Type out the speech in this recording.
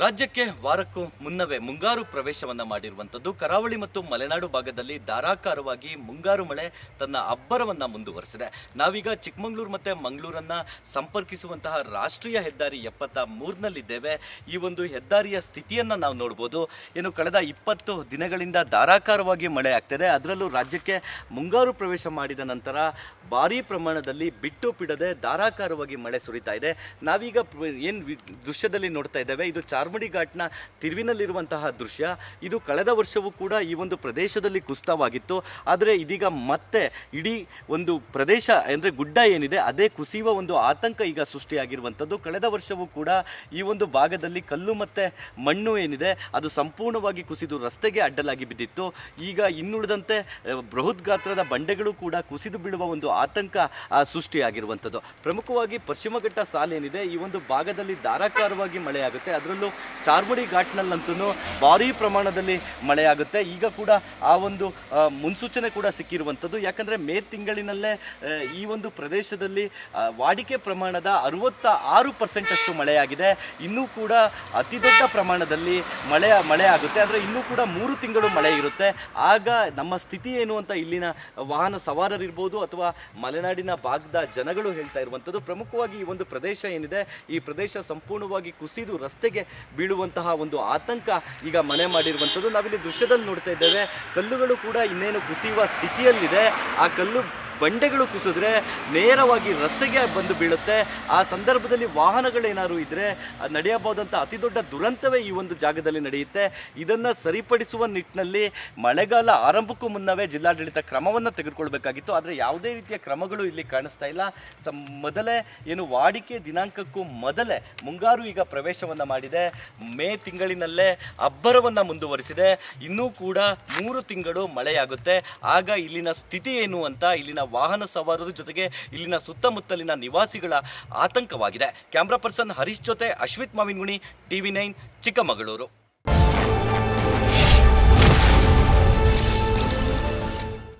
ರಾಜ್ಯಕ್ಕೆ ವಾರಕ್ಕೂ ಮುನ್ನವೇ ಮುಂಗಾರು ಪ್ರವೇಶವನ್ನ ಮಾಡಿರುವಂಥದ್ದು ಕರಾವಳಿ ಮತ್ತು ಮಲೆನಾಡು ಭಾಗದಲ್ಲಿ ಧಾರಾಕಾರವಾಗಿ ಮುಂಗಾರು ಮಳೆ ತನ್ನ ಅಬ್ಬರವನ್ನ ಮುಂದುವರೆಸಿದೆ. ನಾವೀಗ ಚಿಕ್ಕಮಗಳೂರು ಮತ್ತು ಮಂಗಳೂರನ್ನು ಸಂಪರ್ಕಿಸುವಂತಹ ರಾಷ್ಟ್ರೀಯ ಹೆದ್ದಾರಿ ಎಪ್ಪತ್ತ ಮೂರನಲ್ಲಿದ್ದೇವೆ ಈ ಒಂದು ಹೆದ್ದಾರಿಯ ಸ್ಥಿತಿಯನ್ನು ನಾವು ನೋಡ್ಬೋದು. ಏನು ಕಳೆದ ಇಪ್ಪತ್ತು ದಿನಗಳಿಂದ ಧಾರಾಕಾರವಾಗಿ ಮಳೆ ಆಗ್ತಿದೆ. ಅದರಲ್ಲೂ ರಾಜ್ಯಕ್ಕೆ ಮುಂಗಾರು ಪ್ರವೇಶ ಮಾಡಿದ ನಂತರ ಭಾರೀ ಪ್ರಮಾಣದಲ್ಲಿ ಬಿಟ್ಟು ಬಿಡದೆ ಧಾರಾಕಾರವಾಗಿ ಮಳೆ ಸುರಿತಾ ಇದೆ. ನಾವೀಗ ಏನು ದೃಶ್ಯದಲ್ಲಿ ನೋಡ್ತಾ ಇದ್ದೇವೆ, ಇದು ಚಾರ್ಮಡಿ ಘಾಟ್ನ ತಿರುವಿನಲ್ಲಿರುವಂತಹ ದೃಶ್ಯ. ಇದು ಕಳೆದ ವರ್ಷವೂ ಕೂಡ ಈ ಒಂದು ಪ್ರದೇಶದಲ್ಲಿ ಕುಸಿತವಾಗಿತ್ತು. ಆದರೆ ಇದೀಗ ಮತ್ತೆ ಇಡೀ ಒಂದು ಪ್ರದೇಶ ಅಂದರೆ ಗುಡ್ಡ ಏನಿದೆ, ಅದೇ ಕುಸಿಯುವ ಒಂದು ಆತಂಕ ಈಗ ಸೃಷ್ಟಿಯಾಗಿರುವಂಥದ್ದು. ಕಳೆದ ವರ್ಷವೂ ಕೂಡ ಈ ಒಂದು ಭಾಗದಲ್ಲಿ ಕಲ್ಲು ಮತ್ತು ಮಣ್ಣು ಏನಿದೆ, ಅದು ಸಂಪೂರ್ಣವಾಗಿ ಕುಸಿದು ರಸ್ತೆಗೆ ಅಡ್ಡಲಾಗಿ ಬಿದ್ದಿತ್ತು. ಈಗ ಇನ್ನುಳಿದಂತೆ ಬೃಹತ್ ಗಾತ್ರದ ಬಂಡೆಗಳು ಕೂಡ ಕುಸಿದು ಬೀಳುವ ಒಂದು ಆತಂಕ ಸೃಷ್ಟಿಯಾಗಿರುವಂಥದ್ದು. ಪ್ರಮುಖವಾಗಿ ಪಶ್ಚಿಮಘಟ್ಟ ಸಾಲೇನಿದೆ. ಈ ಒಂದು ಭಾಗದಲ್ಲಿ ಧಾರಾಕಾರವಾಗಿ ಮಳೆಯಾಗುತ್ತೆ. ಅದರಲ್ಲೂ ಚಾರ್ಮಡಿ ಘಾಟ್ನಲ್ಲಂತೂ ಭಾರೀ ಪ್ರಮಾಣದಲ್ಲಿ ಮಳೆಯಾಗುತ್ತೆ. ಈಗ ಕೂಡ ಆ ಒಂದು ಮುನ್ಸೂಚನೆ ಕೂಡ ಸಿಕ್ಕಿರುವಂಥದ್ದು. ಯಾಕಂದರೆ ಮೇ ತಿಂಗಳಿನಲ್ಲೇ ಈ ಒಂದು ಪ್ರದೇಶದಲ್ಲಿ ವಾಡಿಕೆ ಪ್ರಮಾಣದ ಅರವತ್ತ ಆರು ಪರ್ಸೆಂಟಷ್ಟು ಮಳೆಯಾಗಿದೆ. ಇನ್ನೂ ಕೂಡ ಅತಿ ದೊಡ್ಡ ಪ್ರಮಾಣದಲ್ಲಿ ಮಳೆ ಮಳೆ ಆಗುತ್ತೆ ಆದರೆ ಇನ್ನೂ ಕೂಡ ಮೂರು ತಿಂಗಳು ಮಳೆ ಇರುತ್ತೆ. ಆಗ ನಮ್ಮ ಸ್ಥಿತಿ ಏನು ಅಂತ ಇಲ್ಲಿನ ವಾಹನ ಸವಾರರಿರ್ಬೋದು ಅಥವಾ ಮಲೆನಾಡಿನ ಭಾಗದ ಜನಗಳು ಹೇಳ್ತಾ ಇರುವಂಥದ್ದು. ಪ್ರಮುಖವಾಗಿ ಈ ಒಂದು ಪ್ರದೇಶ ಏನಿದೆ, ಈ ಪ್ರದೇಶ ಸಂಪೂರ್ಣವಾಗಿ ಕುಸಿದು ರಸ್ತೆಗೆ ಬೀಳುವಂತಹ ಒಂದು ಆತಂಕ ಈಗ ಮನೆ ಮಾಡಿರುವಂಥದ್ದು. ನಾವಿಲ್ಲಿ ದೃಶ್ಯದಲ್ಲಿ ನೋಡ್ತಾ ಇದ್ದೇವೆ. ಕಲ್ಲುಗಳು ಕೂಡ ಇನ್ನೇನು ಕುಸಿಯುವ ಸ್ಥಿತಿಯಲ್ಲಿದೆ. ಆ ಕಲ್ಲು ಬಂಡೆಗಳು ಕುಸಿದ್ರೆ ನೇರವಾಗಿ ರಸ್ತೆಗೆ ಬಂದು ಬೀಳುತ್ತೆ. ಆ ಸಂದರ್ಭದಲ್ಲಿ ವಾಹನಗಳೇನಾದ್ರು ನಡೆಯಬಹುದಂತ ಅತಿ ದೊಡ್ಡ ದುರಂತವೇ ಈ ಒಂದು ಜಾಗದಲ್ಲಿ ನಡೆಯುತ್ತೆ. ಇದನ್ನ ಸರಿಪಡಿಸುವ ನಿಟ್ಟಿನಲ್ಲಿ ಮಳೆಗಾಲ ಆರಂಭಕ್ಕೂ ಮುನ್ನವೇ ಜಿಲ್ಲಾಡಳಿತ ಕ್ರಮವನ್ನು ತೆಗೆದುಕೊಳ್ಬೇಕಾಗಿತ್ತು. ಆದರೆ ಯಾವುದೇ ರೀತಿಯ ಕ್ರಮಗಳು ಇಲ್ಲಿ ಕಾಣಿಸ್ತಾ ಇಲ್ಲ. ಸ, ಮೊದಲೇ ಏನು ವಾಡಿಕೆ ದಿನಾಂಕಕ್ಕೂ ಮೊದಲೇ ಮುಂಗಾರು ಈಗ ಪ್ರವೇಶವನ್ನ ಮಾಡಿದೆ. ಮೇ ತಿಂಗಳಿನಲ್ಲೇ ಅಬ್ಬರವನ್ನ ಮುಂದುವರಿಸಿದೆ. ಇನ್ನೂ ಕೂಡ ಮೂರು ತಿಂಗಳು ಮಳೆಯಾಗುತ್ತೆ. ಆಗ ಇಲ್ಲಿನ ಸ್ಥಿತಿ ಏನು ಅಂತ ಇಲ್ಲಿನ ವಾಹನ ಸವಾರರ ಜೊತೆಗೆ ಇಲ್ಲಿನ ಸುತ್ತಮುತ್ತಲಿನ ನಿವಾಸಿಗಳ ಆತಂಕವಾಗಿದೆ. ಕ್ಯಾಮ್ರಾ ಪರ್ಸನ್ ಹರೀಶ್ ಜೊತೆ ಅಶ್ವಿತ್ ಮಾವಿನಗುಣಿ, ಟಿವಿ ನೈನ್, ಚಿಕ್ಕಮಗಳೂರು.